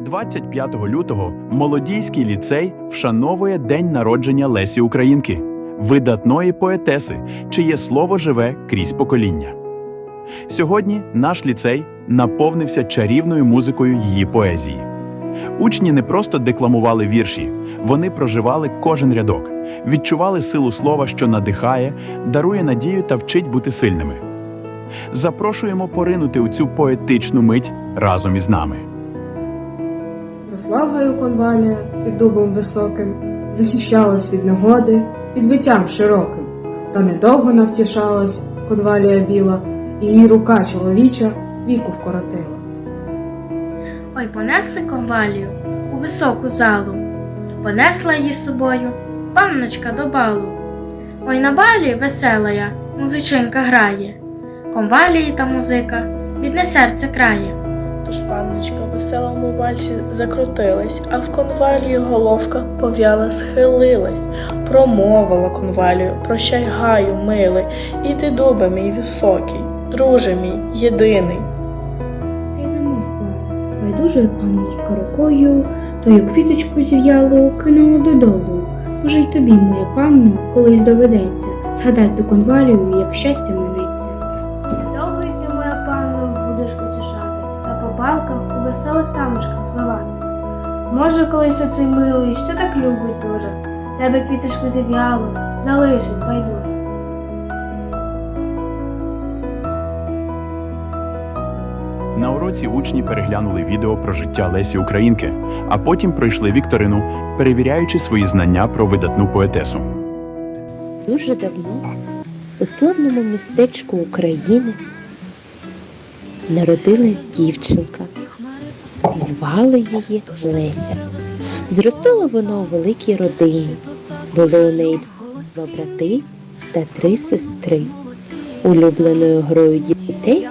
25 лютого Молодійський ліцей вшановує день народження Лесі Українки, видатної поетеси, чиє слово живе крізь покоління. Сьогодні наш ліцей наповнився чарівною музикою її поезії. Учні не просто декламували вірші, вони проживали кожен рядок, відчували силу слова, що надихає, дарує надію та вчить бути сильними. Запрошуємо поринути у цю поетичну мить разом із нами. Росла конвалія під дубом високим, захищалась від негоди під виттям широким, та недовго навтішалась конвалія біла, і її рука чоловіча віку вкоротила. Ой, понесли конвалію у високу залу, понесла її собою панночка до балу. Ой, на балі весела я, музичинка грає, конвалії та музика бідне серце крає. Тож панночка в веселому вальсі закрутилась, а в конвалії головка пов'яла схилилась. Промовила конвалію, прощай гаю, милий, і ти дубе мій високий, друже мій, єдиний. Й замовкла. Байдужою панночка рукою, тою квіточку зів'ялу кинула додолу. Може, й тобі, моя панно, колись доведеться згадать до конвалію, як щастя минеться. Балках у веселих таночках звиватись. Може, колись оцей милий, що так любить дуже, тебе квіточку зів'яло, залишить байдуже. На уроці учні переглянули відео про життя Лесі Українки, а потім пройшли вікторину, перевіряючи свої знання про видатну поетесу. Дуже давно у славному містечку України народилась дівчинка. Звали її Леся. Зростала вона у великій родині. Були у неї два брати та три сестри. Улюбленою грою дітей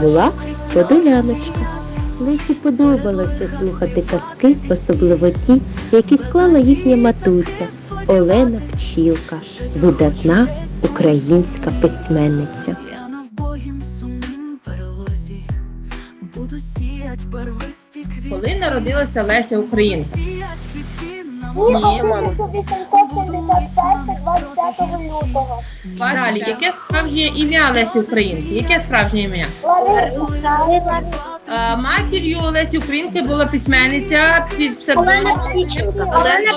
була подоляночка. Лесі подобалося слухати казки, особливо ті, які склала їхня матуся Олена Пчілка, видатна українська письменниця. Коли народилася Леся Українка? Ні. 1871 25 лютого. Далі, яке справжнє ім'я Лесі Українки? Яке справжнє ім'я? Лариса. Е, Матір'ю Лесі Українки була письменниця під псевдонімом. Олена Олена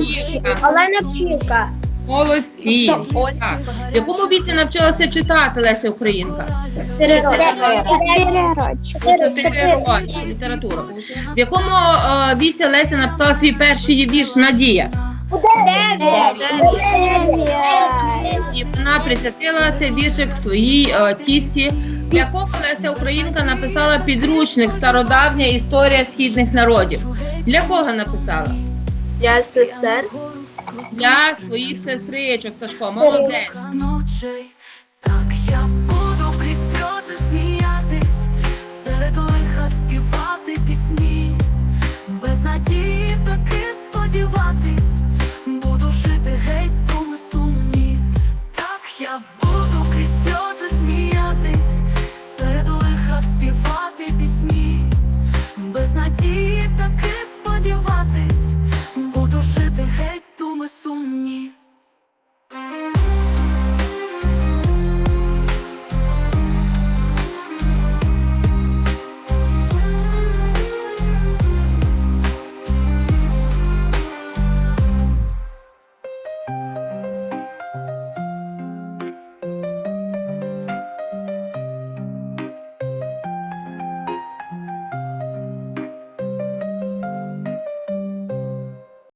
Пчілка. Олена Пчілка. Молодці. Так. В якому віці навчилася читати Леся Українка? Чотири Чотири роки літературу. В якому е, віці Леся написала свій перший вірш Надія? І вона присвятила цей віршик своїй е, тітці. Для кого Леся Українка написала підручник Стародавня історія східних народів. Для кого написала? Для СССР. Для своїх сестричок Сашко. Молодець.